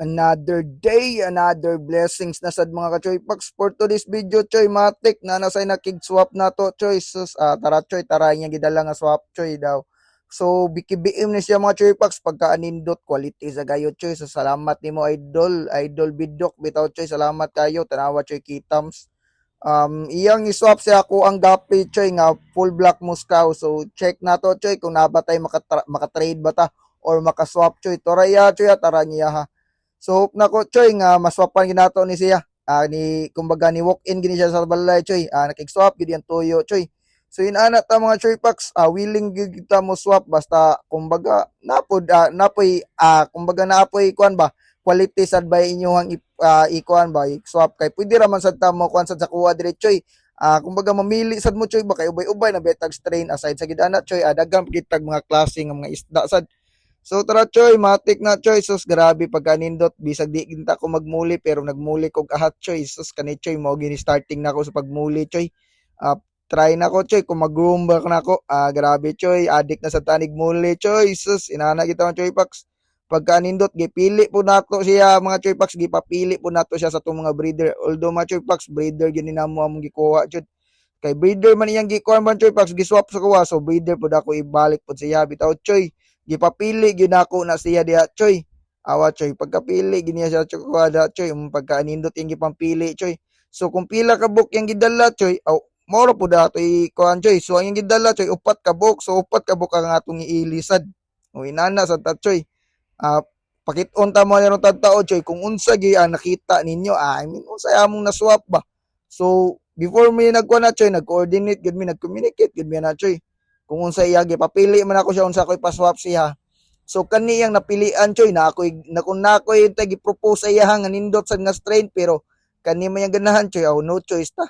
Another day, another blessings na sad mga ka-choy packs. For today's video, choy, matik na nasay na swap na to, choy. Sus, ah, tara, choy, tara niya gidala nga swap, choy, daw. So, bikibiim ni siya mga choy packs pagka anindot, quality sa gayo, choy. So, salamat ni mo, idol, idol bidok, bitaw, choy, salamat kayo, tanawa, choy, kitams. Um, iyang iswap siya ako ang gapi, choy, nga full black Moscow. So, check na to, choy, kung nabatay makatra- makatrade ba ta or makaswap, choy. Toraya, choy, ah, tara niya, ha. So hope na ko choy nga maswapan ginato ni siya. Ah ni kumbaga ni walk in gini siya sa balay choy. Ah nakig-swap gid yang tuyo choy. So inana ta mga choy packs ah, willing gid kita mo swap basta kumbaga napod ah, napoy ah, kumbaga naapoy kuan ba quality sad ba inyong uh, ikuan ba i-swap kay pwede ra man sad ta mo kuan sad sa kuha dire choy. Ah kumbaga mamili sad mo choy ba kay ubay-ubay na betag strain aside sa gidana choy ah, daghang kitag mga klase nga mga isda sad So tara choy, matik na choy. Sus grabe pagka nindot bisag di kinta ko magmuli pero nagmuli kog ahat choy. Sus kani choy mo gini starting na ko sa pagmuli choy. Ah try na ko choy kung mag-groom back na ko. Ah grabe choy, adik na sa tanig muli choy. Sus inana kita mga choy packs. Pagka nindot gipili po nato siya mga choy packs, gipapili po nato siya sa tong mga breeder. Although mga choy packs breeder gini na mo among gikuha jud. Kay breeder man iyang gikuha man choy packs giswap sa kuha so breeder pud ako ibalik pud siya bitaw choy gipapili gyud ako na siya diha choy. Awa choy. Pagkapili giniya siya choy kuwada choy. Um, pagka nindot yung gipampili choy. So kung pila ka book yung gidala choy aw moro po dato i kuan choy. So ang yung gidala choy upat ka book. So upat ka book ang atong iilisad. O inana sa ta choy. Ah pakit-on ta mo yung tagtao choy. Kung unsa gi ang nakita ninyo ah, I mean unsa among naswap ba? So before mi nagkuha na choy nag-coordinate gid mi nag-communicate gid mi na choy kung unsa iya gipapili man ako siya unsa ko'y paswap siya. So kani yang napilian choy na ako'y na kung na ako'y tagi propose sa iya nga nindot sa nga strain pero kani man yang ganahan choy. Oh, no choice ta.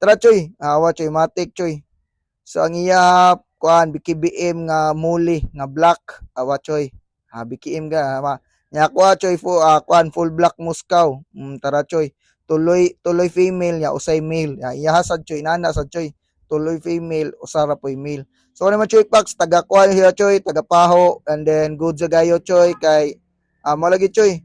Tara choy. Awa choy. Matik choy. So ang iya kuan BKBM nga muli nga black. Awa choy. Ha BKM ga ma. Nya ko choy fu ah, kuan full black Moscow mm, tara choy. Tuloy tuloy female ya usay male. Ya iya hasad choy. Nana sad choy tuloy female usara po'y male So naman Choy Pax, taga kuha siya Choy, taga Paho, and then good sa gayo Choy kay ah mo lagi Choy.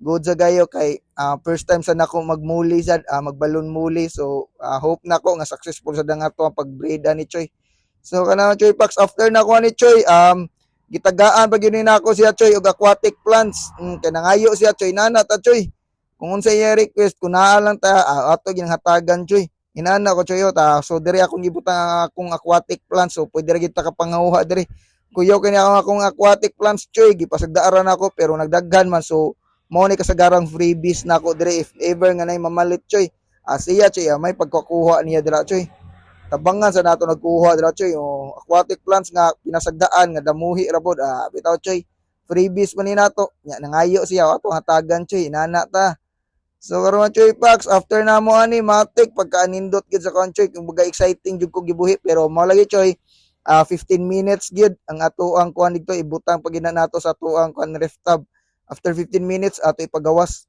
Good sa gayo kay ah, first time sa nako magmuli sad, ah, magbalon muli. So ah, hope nako nga successful sa nga to ang pagbreed ni Choy. So kana Choy Pax after na ko ni Choy, um gitagaan pag yun nako siya Choy og aquatic plants. Mm, kay nangayo siya Choy nana ta Choy. Kung unsa iya request, kun naa lang ta ah, ato ginhatagan Choy inana ko choyo ta. So diri akong gibutang ang akong aquatic plants. So pwede ra kita ka pangahuha diri. Kuyo kini akong akong aquatic plants choy. Gipasagdaaran ako pero nagdaghan man. So mo ni kasagarang freebies na ako diri if ever nga nay mamalit choy. Ah, siya choy ah, may pagkakuha niya dira choy. Tabangan sa nato nagkuha dira choy. O aquatic plants nga pinasagdaan nga damuhi ra pod. Ah, bitaw choy. Freebies man ni nato. Nya nangayo siya. Ato hatagan choy. Inana ta So karon choy packs after na mo ani matik pagka nindot gid sa conchoy kung baga exciting jud ko gibuhi. Pero mao lagi choy ah 15 minutes gid ang ato ang kuan dito ibutang pag ina nato sa ato ang kuan ref tab. After 15 minutes ato ipagawas.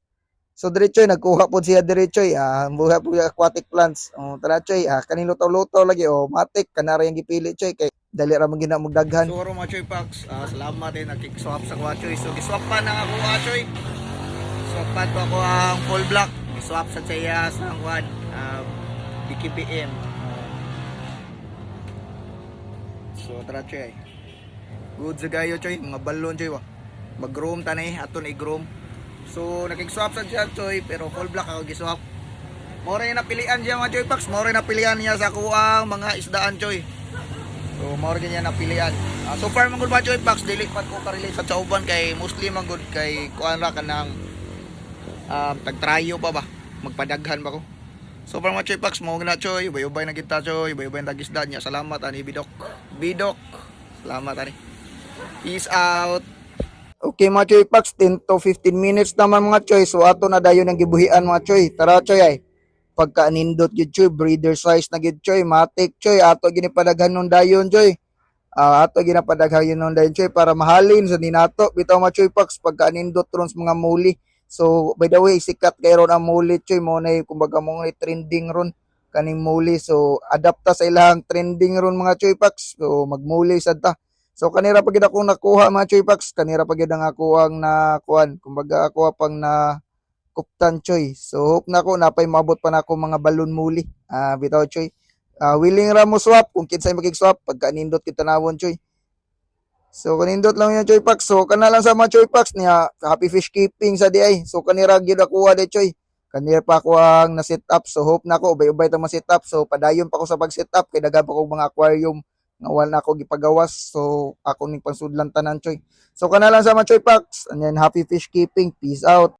So dire choy nagkuha pod siya dire choy ah buha po yung aquatic plants. Oh tara choy ah kanino luto lagi oh matik. Kanara yung gipili choy kay dali ra man gina magdaghan. So karon mga choy packs, ah, salamat din nagkik-swap sa kuha choy. So giswap pa na ako ah, choy. Swap pa to ako ang full black. Giswap sa saya sa kuan um, BKBM. So tara choy. Good sa gayo choy, mga balon choy wa. Mag-groom ta ni aton i-groom. So nakik-swap sa siya choy pero full black ako giswap. More na napilian siya mga choy packs, more na napilian niya sa kuang mga isdaan choy. So mao rin niya napilian. Ah, so far man gud ba choy packs dili pa ko ka-relate sa chauban kay mostly man gud kay kuan ra kanang um, tagtrayo pa ba? Magpadaghan ba ko. So far mga choy packs mo na choy, ubay-ubay na kita choy, ubay-ubay na tagisda niya. Salamat ani Bidok. Bidok. Salamat ani. Peace out. Okay mga choy packs 10 to 15 minutes naman mga choy. So ato na dayon ang gibuhian mga choy. Tara choy ay. Pagka nindot gid choy. Breeder size na gid choy. Matik choy. Ato ginipadaghan nun dayon choy. Ah, ato ginapadaghan nun dayon choy para mahalin sa ninato. Bitaw mga choy packs pagka nindot ron mga muli so by the way sikat kay ron ang muli choy mo na kumbaga mo na trending ron kaning muli so adapta sa ilang trending ron mga choy packs so magmuli sad ta So kanira pagid akong nakuha mga choy packs, kanira pagid ang ako ang nakuan. Kumbaga ako pang na kuptan choy. So hope na ko napay mabot pa na ako mga balon muli. Ah bitaw choy. Ah willing ra mo swap kung kinsay magig swap pagka nindot kita nawon choy. So kanindot lang yung choy packs. So kana lang sa mga choy packs niya happy fish keeping sa di ay. So kanira gyud ako de choy. Kanira pa ako ang na-set up. So hope na ko ubay-ubay ta ma-set up. So padayon pa ko sa pag-set up kay daghan pa ko mga aquarium nga wala na ako gipagawas. So ako ning pangsudlan tanan choy. So kana lang sa mga choy packs. And then happy fish keeping. Peace out.